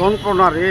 যন্ত্রণা রে।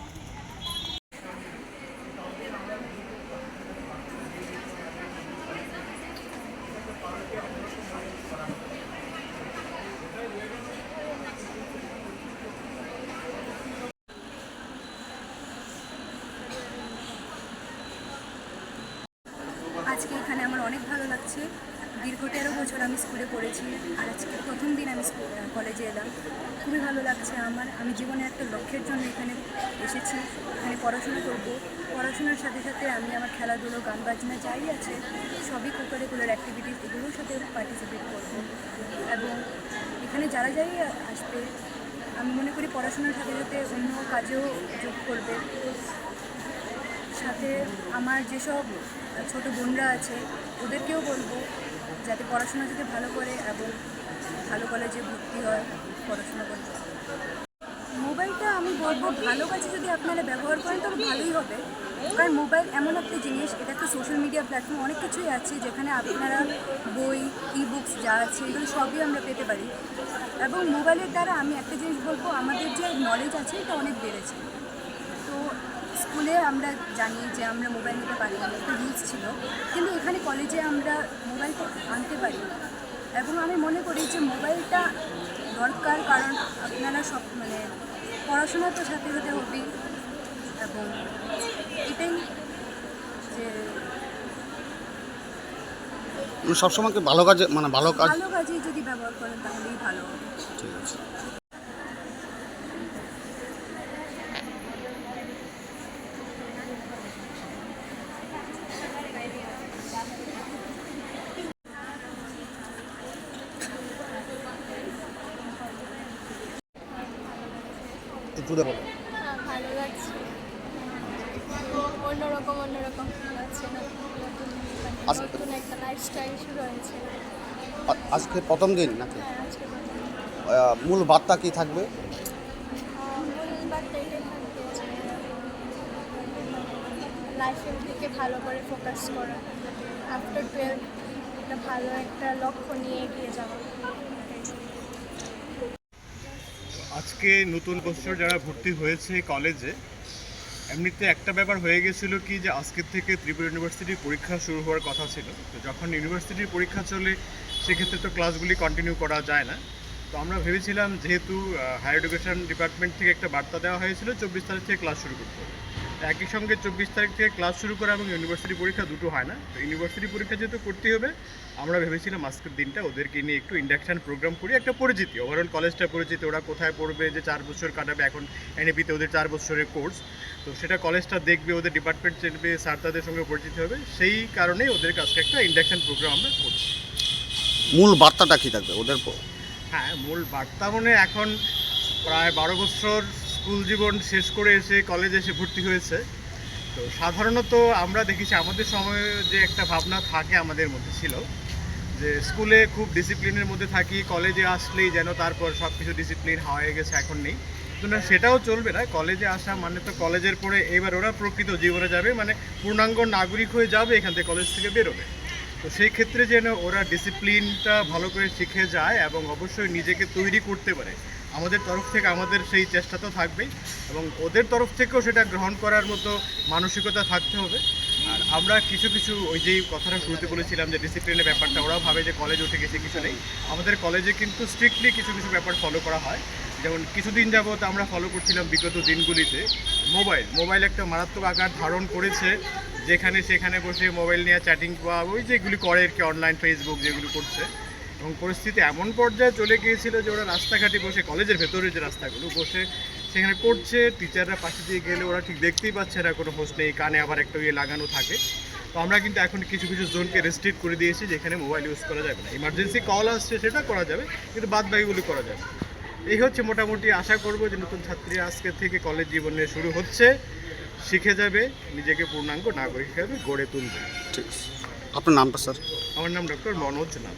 এখানে আমার অনেক ভালো লাগছে। দীর্ঘ তেরো বছর আমি স্কুলে পড়েছি আর আজকে প্রথম দিন আমি কলেজে এলাম। খুবই ভালো লাগছে আমার। আমি জীবনে একটা লক্ষ্যের জন্য এখানে এসেছি। এখানে পড়াশোনা করব। পড়াশোনার সাথে সাথে আমি আমার খেলাধুলো, গান বাজনা যাই আছে, সবই কোকারিকুলার অ্যাক্টিভিটিস এগুলোর সাথে পার্টিসিপেট করব। এবং এখানে যারা যাই আসবে, আমি মনে করি পড়াশোনার সাথে সাথে অন্য কাজেও যোগ করবে। সাথে আমার যেসব ছোট বোনরা আছে, ওদেরকেও বলব যাতে পড়াশোনা যাতে ভালো করে এবং ভালো কলেজে ভর্তি হয়, পড়াশোনা করতে মোবাইলটা আমি বলব ভালো কাজে যদি আপনারা ব্যবহার করেন তবে ভালোই হবে। কারণ মোবাইল এমন একটা জিনিস, এটা একটা সোশ্যাল মিডিয়া প্ল্যাটফর্ম অনেক কিছুই আছে যেখানে আপনারা বই ই বুকস যা আছে, এগুলো সবই আমরা পেতে পারি। এবং মোবাইলের দ্বারা আমি একটা জিনিস বলব, আমাদের যে নলেজ আছে, এটা অনেক বেড়েছে। তো স্কুলে আমরা জানি যে আমরা মোবাইল নিতে পারি না একটা রুলস ছিল। কিন্তু এখানে কলেজে আমরা মোবাইলটা আনতে পারি এবং আমি মনে করি যে মোবাইলটা দরকার কারণ আপনারা সব মানে পড়াশোনা তো সাথে সাথে হবেই এবং এটাই যে সবসময় ভালো কাজে মানে ভালো কাজ ভালো কাজে যদি ব্যবহার করেন তাহলেই ভালো হবে। ঠিক আছে। একটু বলো হ্যাঁ, ভালো লাগছে। অন্যরকম অন্যরকম লাগছে না। নতুন আজ- নতুন একটা লাইফস্টাইল শুরু হয়েছে। আজকে প্রথম দিন নাকি? হ্যাঁ মূল বার্তা কি থাকবে? লাইফের দিকে ভালো করে ফোকাস করা। আফটার টুয়েলভ একটা ভালো একটা লক্ষ্য নিয়ে এগিয়ে যাওয়া। আজকে নতুন বছর যারা ভর্তি হয়েছে কলেজে, এমনিতে একটা ব্যাপার হয়ে গেছিল কি যে আজকের থেকে ত্রিপুরা ইউনিভার্সিটির পরীক্ষা শুরু হওয়ার কথা ছিল। তো যখন ইউনিভার্সিটির পরীক্ষা চলে, সেক্ষেত্রে তো ক্লাসগুলি কন্টিনিউ করা যায় না। তো আমরা ভেবেছিলাম যেহেতু হায়ার এডুকেশন ডিপার্টমেন্ট থেকে একটা বার্তা দেওয়া হয়েছিল, চব্বিশ তারিখ থেকে ক্লাস শুরু করতে হবে। একই সঙ্গে চব্বিশ তারিখ থেকে ক্লাস শুরু করা এবং ইউনিভার্সিটি পরীক্ষা দুটো হয় না। তো ইউনিভার্সিটি পরীক্ষা যেহেতু করতে হবে আমরা ভেবেছিলাম আজকের দিনটা ওদেরকে নিয়ে একটু ইন্ডাকশান প্রোগ্রাম করি একটা পরিচিতি। ওভারঅল কলেজটা পরিচিতি ওরা কোথায় পড়বে যে চার বছর কাটাবে এখন এনএপিতে ওদের চার বছরের কোর্স তো সেটা কলেজটা দেখবে ওদের ডিপার্টমেন্ট চেনবে স্যার তাদের সঙ্গে পরিচিত হবে। সেই কারণেই ওদের আজকে একটা ইন্ডাকশান প্রোগ্রাম আমরা করছি। মূল বার্তাটা কি থাকবে? ওদের হ্যাঁ মূল বার্তা মানে এখন প্রায় বারো বছর স্কুল জীবন শেষ করে এসে কলেজে এসে ভর্তি হয়েছে। তো সাধারণত আমরা দেখেছি আমাদের সময়ে যে একটা ভাবনা থাকে আমাদের মধ্যে ছিল, যে স্কুলে খুব ডিসিপ্লিনের মধ্যে থাকি কলেজে আসলেই যেন তারপর সব কিছু ডিসিপ্লিন হয়ে গেছে, এখন নেই। না, সেটাও চলবে না। কলেজে আসা মানে তো কলেজের পরে এবার ওরা প্রকৃত জীবনে যাবে মানে পূর্ণাঙ্গ নাগরিক হয়ে যাবে এখান থেকে কলেজ থেকে বেরোবে। তো সেই ক্ষেত্রে যেন ওরা ডিসিপ্লিনটা ভালো করে শিখে যায় এবং অবশ্যই নিজেকে তৈরি করতে পারে। আমাদের তরফ থেকে, আমাদের সেই চেষ্টা তো থাকবেই এবং ওদের তরফ থেকেও সেটা গ্রহণ করার মতো মানসিকতা থাকতে হবে। আর আমরা কিছু কিছু ওই যেই কথাটা শুরুতে বলেছিলাম যে ডিসিপ্লিনের ব্যাপারটা, ওরাও ভাবে যে কলেজ উঠে গেছে, কিছু নেই। আমাদের কলেজে কিন্তু স্ট্রিক্টলি কিছু কিছু ব্যাপার ফলো করা হয়। যেমন কিছুদিন যাবত আমরা ফলো করছিলাম বিগত দিনগুলিতে মোবাইল মোবাইল একটা মারাত্মক আকার ধারণ করেছে, যেখানে সেখানে বসে মোবাইল নিয়ে চ্যাটিং বা ওই যেগুলি করে আর কি অনলাইন ফেসবুক যেগুলি করছে। এবং পরিস্থিতি এমন পর্যায়ে চলে গিয়েছিল যে ওরা রাস্তাঘাটে বসে কলেজের ভেতরে যে রাস্তাগুলো বসে সেখানে করছে টিচাররা পাশে দিয়ে গেলে ওরা ঠিক দেখতেই পাচ্ছে না কোনো হোস্ট নেই কানে আবার একটা ইয়ে লাগানো থাকে। তো আমরা কিন্তু এখন কিছু কিছু জোনকে রেস্ট্রিক্ট করে দিয়েছি যেখানে মোবাইল ইউজ করা যাবে না। ইমার্জেন্সি কল আসছে সেটা করা যাবে কিন্তু বাদ বাকিগুলি করা যাবে এই হচ্ছে মোটামুটি আশা করব যে নতুন ছাত্রী আজকে থেকে কলেজ জীবনে শুরু হচ্ছে শিখে যাবে নিজেকে পূর্ণাঙ্গ নাগরিক হিসেবে গড়ে তুলবে। ঠিক আছে। আপনার নামটা স্যার? আমার নাম doctor Manoj Nath.